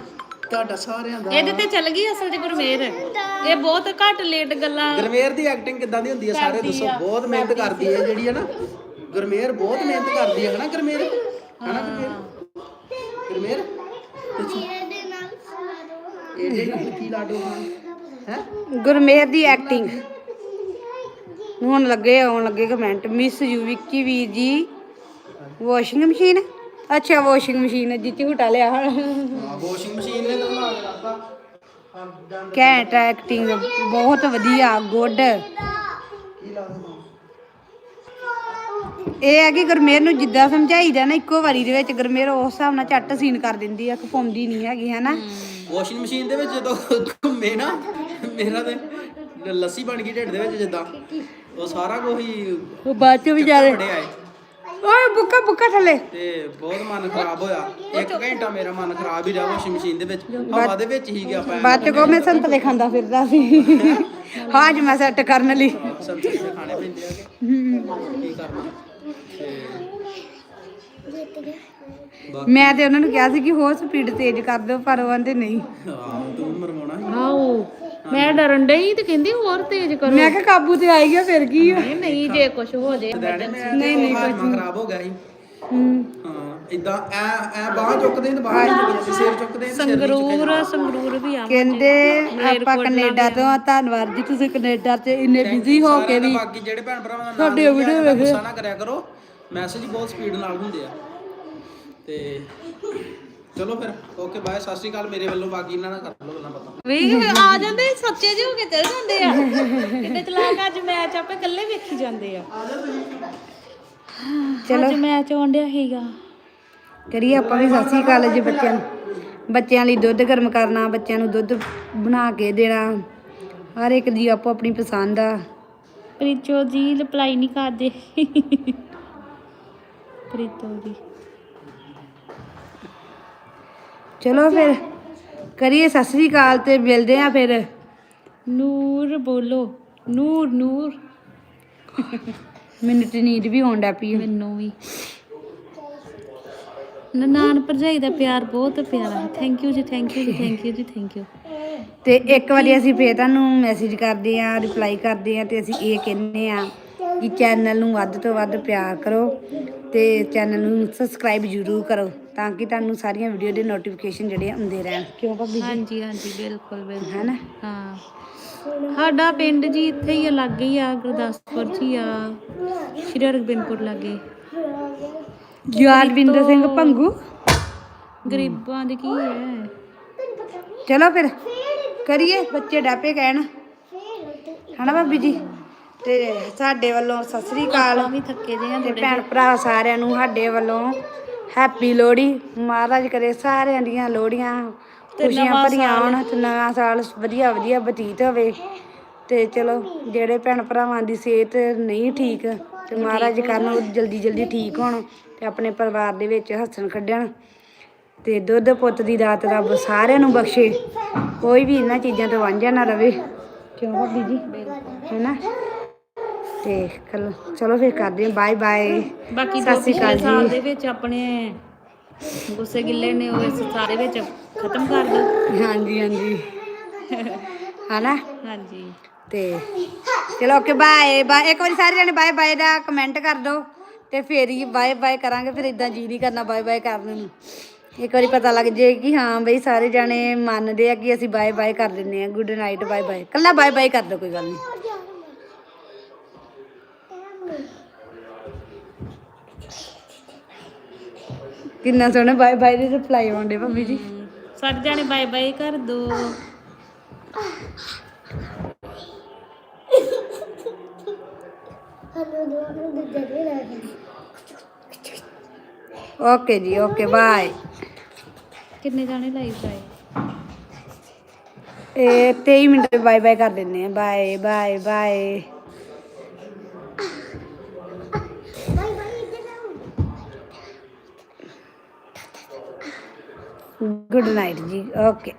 Speaker 1: ਤੁਹਾਡਾ ਸਾਰਿਆਂ ਦਾ।
Speaker 3: ਇਹਦੇ ਤੇ ਚੱਲ ਗਈ ਅਸਲ 'ਚ ਗੁਰਮੇਰ। ਇਹ ਬਹੁਤ ਘੱਟ ਲੇਟ ਗੱਲਾਂ
Speaker 1: ਗੁਰਮੇਰ ਦੀ ਐਕਟਿੰਗ ਕਿੱਦਾਂ ਦੀ ਹੁੰਦੀ ਹੈ ਸਾਰੇ ਦੱਸੋ ਬਹੁਤ ਮਿਹਨਤ ਕਰਦੀ ਹੈ ਜਿਹੜੀ ਹੈ ਨਾ ਗੁਰਮੇਰ ਬਹੁਤ ਮਿਹਨਤ ਕਰਦੀ ਹੈ ਹਨਾ ਗੁਰਮੇਰ? ਹਨਾ ਗੁਰਮੇਰ? ਗੁਰਮੇਰ?
Speaker 4: ਇਹਦੇ ਨਾਲ ਸਾਰੋ
Speaker 1: ਇਹਦੇ ਨਾਲ ਕੀ ਲਾਡੋ ਹੈ?
Speaker 2: ਗੁਰਮੇਰ ਦੀ ਐਕਟਿੰਗ ਹੁਣ ਲੱਗੇ ਆਉਣ ਲੱਗੇ ਕਮੈਂਟ ਮਿਸ ਯੂ ਵਿੱਕੀ ਵੀਰ ਜੀ। ਵਾਸ਼ਿੰਗ ਮਸ਼ੀਨ ਅੱਛਾ ਵਾਸ਼ਿੰਗ ਮਸ਼ੀਨ ਜੀ ਝੂਟਾ ਲਿਆ
Speaker 1: ਹਾਂ ਵਾਸ਼ਿੰਗ ਮਸ਼ੀਨ ਨੇ ਤਾਂ ਬਣਾ ਕੇ ਰੱਖਤਾ।
Speaker 2: ਐਕਟਿੰਗ ਬਹੁਤ ਵਧੀਆ ਗੁੱਡ
Speaker 1: ਕੀ
Speaker 2: ਇਹ ਹੈ ਕਿ ਗੁਰਮੇਰ ਨੂੰ ਜਿੱਦਾਂ ਸਮਝਾਈਦਾ ਨਾ ਇੱਕੋ ਵਾਰੀ ਦੇ ਵਿੱਚ ਗੁਰਮੇਰ ਉਸ ਹਿਸਾਬ ਨਾਲ ਝੱਟ ਸੀਨ ਕਰ ਦਿੰਦੀ ਆ ਖਪਾਉਂਦੀ ਨਹੀਂ ਹੈਗੀ ਹੈਨਾ?
Speaker 1: ਵਾਸ਼ਿੰਗ ਮਸ਼ੀਨ ਦੇ ਵਿੱਚ ਜਦੋਂ ਘੁੰਮੇ ਨਾ ਮੇਰਾ ਤੇ ਲੱਸੀ ਬਣ ਗਈ ਢਿੱਡ ਦੇ ਵਿੱਚ ਜਿੱਦਾਂ। ਉਹ ਸਾਰਾ ਕੁਝ ਹੀ
Speaker 2: ਉਹ ਬਾਅਦ ਚ ਵਿਚਾਰੇ
Speaker 1: ਬੜੇ ਆਏ
Speaker 2: ਓਏ ਬੁੱਕਾ ਬੁੱਕਾ ਥੱਲੇ।
Speaker 1: ਤੇ ਬਹੁਤ ਮਨ ਖਰਾਬ ਹੋਇਆ। ਇੱਕ ਘੰਟਾ ਮੇਰਾ ਮਨ ਖਰਾਬ ਹੀ ਰਿਹਾ ਵਾਸ਼ਿੰਗ ਮਸ਼ੀਨ ਦੇ ਵਿੱਚ। ਹਵਾ ਦੇ ਵਿੱਚ ਹੀ ਗਿਆ ਪੈ
Speaker 2: ਬਾਅਦ ਚ ਕੋ ਮੈਂ ਸੰਤਰੇ ਖਾਂਦਾ ਫਿਰਦਾ ਸੀ। ਹਾਂ ਅੱਜ ਮੈਂ ਸੈੱਟ ਕਰਨ ਲਈ।
Speaker 1: ਸੰਤਰੇ ਦੇ ਖਾਣੇ ਪੈਂਦੇ ਆ ਕਿ? ਕੀ ਕਰਨਾ? ਤੇ
Speaker 2: ਮੈਂ ਤੇ ਉਹਨਾਂ ਨੂੰ ਕਿਹਾ ਸੀ ਕਿ ਹੋਰ ਸਪੀਡ ਤੇਜ਼ ਕਰ ਦਿਓ ਪਰ ਉਹ ਕਹਿੰਦੇ ਨਹੀਂ।
Speaker 1: ਆਹ ਤੂੰ ਮਰਵਾਉਣਾ
Speaker 3: ਆਓ ਮੈਂ ਡਰਨ ਡਈ ਤੇ ਕਹਿੰਦੀ ਹੋਰ ਤੇਜ਼ ਕਰੋ।
Speaker 2: ਮੈਂ ਕਿਹਾ ਕਾਬੂ ਤੇ ਆਈ ਗਿਆ ਫਿਰ ਕੀ ਆ?
Speaker 3: ਨਹੀਂ ਨਹੀਂ ਜੇ ਕੁਝ ਹੋ ਜੇ।
Speaker 1: ਨਹੀਂ ਨਹੀਂ ਕੁਝ ਖਰਾਬ ਹੋ ਗਿਆ ਸੀ।
Speaker 2: ਹੂੰ।
Speaker 1: ਇਦਾਂ ਐ ਐ ਬਾਹ ਚੁੱਕਦੇ ਨੇ ਬਾਹ ਸਿਰ ਚੁੱਕਦੇ ਨੇ
Speaker 3: ਸੰਗਰੂਰ ਸੰਗਰੂਰ ਵੀ ਆ
Speaker 2: ਕਹਿੰਦੇ ਆਪਾਂ ਕੈਨੇਡਾ ਤੋਂ ਆ ਧੰਨਵਾਦ ਜੀ ਤੁਸੀਂ ਕੈਨੇਡਾ 'ਚ ਇੰਨੇ ਬਿਜ਼ੀ ਹੋ ਕੇ ਵੀ।
Speaker 1: ਬਾਕੀ ਜਿਹੜੇ ਭੈਣ ਭਰਾਵਾਂ ਦਾ ਨਾਮ ਨਹੀਂ ਲਿਆ ਗੁੱਸਾ ਨਾ ਕਰਿਆ ਕਰੋ। ਮੈਸੇਜ ਬਹੁਤ ਸਪੀਡ ਨਾਲ ਹੁੰਦੇ ਆ। ਤੇ ਚਲੋ ਫਿਰ ਓਕੇ ਬਾਏ ਸਤਿ ਸ਼੍ਰੀ ਅਕਾਲ ਮੇਰੇ ਵੱਲੋਂ ਬਾਕੀ ਇਹਨਾਂ ਨਾਲ ਕਰ ਲਓ ਗੱਲਾਂ ਪਤਾ।
Speaker 3: ਵੀ ਆ ਜਾਂਦੇ ਸੱਚੇ ਜਿਹੇ ਹੋ ਕੇ ਚਲ ਜਾਂਦੇ ਆ। ਕਿਤੇ ਚਲਾਕ ਅੱਜ ਮੈਚ ਆਪੇ ਇਕੱਲੇ ਵੇਖੀ ਜਾਂਦੇ ਆ।
Speaker 2: ਚਲੋ।
Speaker 3: ਅੱਜ ਮੈਚ ਆਉਣ ਡਿਆ ਸੀਗਾ।
Speaker 2: ਕਰੀਏ ਆਪਾਂ ਵੀ ਸਤਿ ਸ੍ਰੀ ਅਕਾਲ ਜੀ ਬੱਚਿਆਂ ਨੂੰ। ਬੱਚਿਆਂ ਲਈ ਦੁੱਧ ਗਰਮ ਕਰਨਾ ਬੱਚਿਆਂ ਨੂੰ ਦੁੱਧ ਬਣਾ ਕੇ ਦੇਣਾ। ਹਰ ਇੱਕ ਦੀ ਆਪੋ ਆਪਣੀ ਪਸੰਦ ਆ।
Speaker 3: ਪ੍ਰੀਤੋ ਜੀ ਰਿਪਲਾਈ ਨਹੀਂ ਕਰਦੇ। ਪ੍ਰੀਤੋ ਜੀ।
Speaker 2: ਚਲੋ ਫਿਰ ਕਰੀਏ ਸਤਿ ਸ੍ਰੀ ਅਕਾਲ ਤੇ ਮਿਲਦੇ ਆ ਫਿਰ।
Speaker 3: ਨੂਰ ਬੋਲੋ। ਨੂਰ ਨੂਰ।
Speaker 2: ਮੈਨੂੰ ਤੇ ਨੀਂਦ ਵੀ ਆਉਣ ਡੈ ਪਈ।
Speaker 3: ਮੈਨੂੰ ਵੀ। ਨਨਾਣ ਭਰਜਾਈ ਦਾ ਪਿਆਰ ਬਹੁਤ ਪਿਆਰਾ ਹੈ। ਥੈਂਕ ਯੂ ਜੀ ਥੈਂਕ ਯੂ ਜੀ ਥੈਂਕ ਯੂ ਜੀ ਥੈਂਕ ਯੂ
Speaker 2: ਤੇ ਇੱਕ ਵਾਰੀ ਅਸੀਂ ਫੇਰ ਤੁਹਾਨੂੰ ਮੈਸੇਜ ਕਰਦੇ ਆ ਰਿਪਲਾਈ ਕਰਦੇ ਆ ਤੇ ਅਸੀਂ ਇਹ ਕਹਿੰਦੇ ਆ ਕਿ ਚੈਨਲ ਨੂੰ ਵੱਧ ਤੋਂ ਵੱਧ ਪਿਆਰ ਕਰੋ ਤੇ ਚੈਨਲ ਨੂੰ ਸਬਸਕ੍ਰਾਈਬ ਜ਼ਰੂਰ ਕਰੋ। ਤਾਂ ਕਿ ਤੁਹਾਨੂੰ ਸਾਰੀਆਂ ਵੀਡੀਓ ਦੇ ਨੋਟੀਫਿਕੇਸ਼ਨ ਜਿਹੜੇ ਆਉਂਦੇ ਰਹਿਣ। ਕਿਉਂ ਭਾਬੀ ਜੀ?
Speaker 3: ਹਾਂਜੀ ਹਾਂਜੀ ਬਿਲਕੁਲ ਬਿਲਕੁਲ।
Speaker 2: ਹੈਨਾ?
Speaker 3: ਹਾਂ। ਸਾਡਾ ਪਿੰਡ ਜੀ ਇੱਥੇ ਹੀ ਆ ਲਾਗੇ ਹੀ ਆ ਗੁਰਦਾਸਪੁਰ ਚ ਹੀ ਆ। ਸ਼੍ਰੀ ਹਰਗੋਬਿੰਦਪੁਰ ਲਾਗੇ।
Speaker 2: ਯਾਦਵਿੰਦਰ ਸਿੰਘ ਭੰਗੂ?
Speaker 3: ਗਰੀਬਾਂ ਦੇ ਕੀ ਹੈ?
Speaker 2: ਚਲੋ ਫਿਰ ਕਰੀਏ ਬੱਚੇ ਡਾਪੇ ਕਹਿਣ। ਹਨਾ ਭਾਬੀ ਜੀ? ਤੇ ਸਾਡੇ ਵੱਲੋਂ ਸਤਿ ਸ੍ਰੀ ਅਕਾਲ।
Speaker 3: ਵੀ ਥੱਕੇ ਜੇ ਆ
Speaker 2: ਤੇ
Speaker 3: ਥੋੜੇ
Speaker 2: ਭੈਣ ਭਰਾ ਸਾਰਿਆਂ ਨੂੰ ਸਾਡੇ ਵੱਲੋਂ ਹੈਪੀ ਲੋਹੜੀ। ਮਹਾਰਾਜ ਕਰੇ ਸਾਰਿਆਂ ਦੀਆਂ ਲੋਹੜੀਆਂ ਖੁਸ਼ੀਆਂ ਭਰੀਆਂ। ਆਉਣ ਤੇ ਨਵਾਂ ਸਾਲ ਵਧੀਆ ਵਧੀਆ ਬਤੀਤ ਹੋਵੇ। ਤੇ ਚਲੋ ਜਿਹੜੇ ਭੈਣ ਭਰਾਵਾਂ ਦੀ ਸਿਹਤ ਨਹੀਂ ਠੀਕ ਤੇ ਮਹਾਰਾਜ ਕਰਨ ਉਹ ਜਲਦੀ ਜਲਦੀ ਠੀਕ ਹੋਣ ਤੇ ਆਪਣੇ ਪਰਿਵਾਰ ਦੇ ਵਿੱਚ ਹੱਸਣ ਖੱਡਣ। ਤੇ ਦੁੱਧ ਪੁੱਤ ਦੀ ਦਾਤ ਰੱਬ ਸਾਰਿਆਂ ਨੂੰ ਬਖਸ਼ੇ। ਕੋਈ ਵੀ ਇਹਨਾਂ ਚੀਜ਼ਾਂ ਤੋਂ ਵਾਂਝਾ ਨਾ ਰਵੇ। ਕਿਉਂ ਭਾਬੀ ਜੀ? ਹੈਨਾ? ਤੇ ਕੱਲ ਚਲੋ ਫਿਰ ਕਰਦੇ ਹਾਂ ਬਾਏ ਬਾਏ
Speaker 3: ਬਾਕੀ
Speaker 2: ਸਤਿ ਸ਼੍ਰੀ ਅਕਾਲ
Speaker 3: ਸਾਲ। ਦੇ ਵਿੱਚ ਆਪਣੇ ਗੁੱਸੇ ਗਿੱਲੇ ਨੇ ਉਹ ਇਸ ਸਾਰੇ ਵਿੱਚ ਖਤਮ ਕਰ ਦੋ।
Speaker 2: ਹਾਂਜੀ ਹਾਂਜੀ। ਹਨਾ?
Speaker 3: ਹਾਂਜੀ।
Speaker 2: ਤੇ ਚਲੋ ਓਕੇ ਬਾਏ ਬਾਏ ਇੱਕ ਵਾਰੀ ਸਾਰੇ ਜਣੇ ਬਾਏ ਬਾਏ ਦਾ ਕਮੈਂਟ ਕਰ ਦਿਓ ਤੇ ਫੇਰ ਹੀ ਬਾਏ ਬਾਏ ਕਰਾਂਗੇ। ਫਿਰ ਇਦਾਂ ਜੀ ਨਹੀਂ ਕਰਨਾ ਬਾਏ ਬਾਏ ਕਰਨ ਨੂੰ। ਇੱਕ ਵਾਰੀ ਪਤਾ ਲੱਗ ਜੇ ਕਿ ਹਾਂ ਬਈ ਸਾਰੇ ਜਣੇ ਮੰਨਦੇ ਆ ਕਿ ਅਸੀਂ ਬਾਏ ਬਾਏ ਕਰ ਦਿੰਦੇ ਆ। ਗੁੱਡ ਨਾਈਟ ਬਾਏ ਬਾਏ ਕੱਲਾ ਬਾਏ ਬਾਏ ਕਰ ਦਿਓ ਕੋਈ ਗੱਲ ਨਹੀਂ ਕਿੰਨਾ ਸੋਹਣਾ ਬਾਏ ਬਾਏ ਦੇ ਰਿਪਲਾਈ ਆਉਂਦੇ ਮੰਮੀ ਜੀ।
Speaker 3: ਸਾਰੇ ਜਾਣੇ ਬਾਏ ਬਾਏ ਕਰ ਦੋ।
Speaker 4: ਹਲੋ ਦੋ ਨੂੰ ਦੇ ਦੇ
Speaker 2: ਓਕੇ ਜੀ ਓਕੇ ਬਾਏ
Speaker 3: ਕਿੰਨੇ ਜਾਣੇ ਲਾਈਵ ਆਏ?
Speaker 2: ਇਹ 23 ਮਿੰਟ ਬਾਏ ਬਾਏ ਕਰ ਦਿੰਦੇ ਆ। Bye bye bye
Speaker 4: bye bye ਇੱਧਰ ਆਓ
Speaker 2: ਗੁੱਡ ਨਾਈਟ ਜੀ ਓਕੇ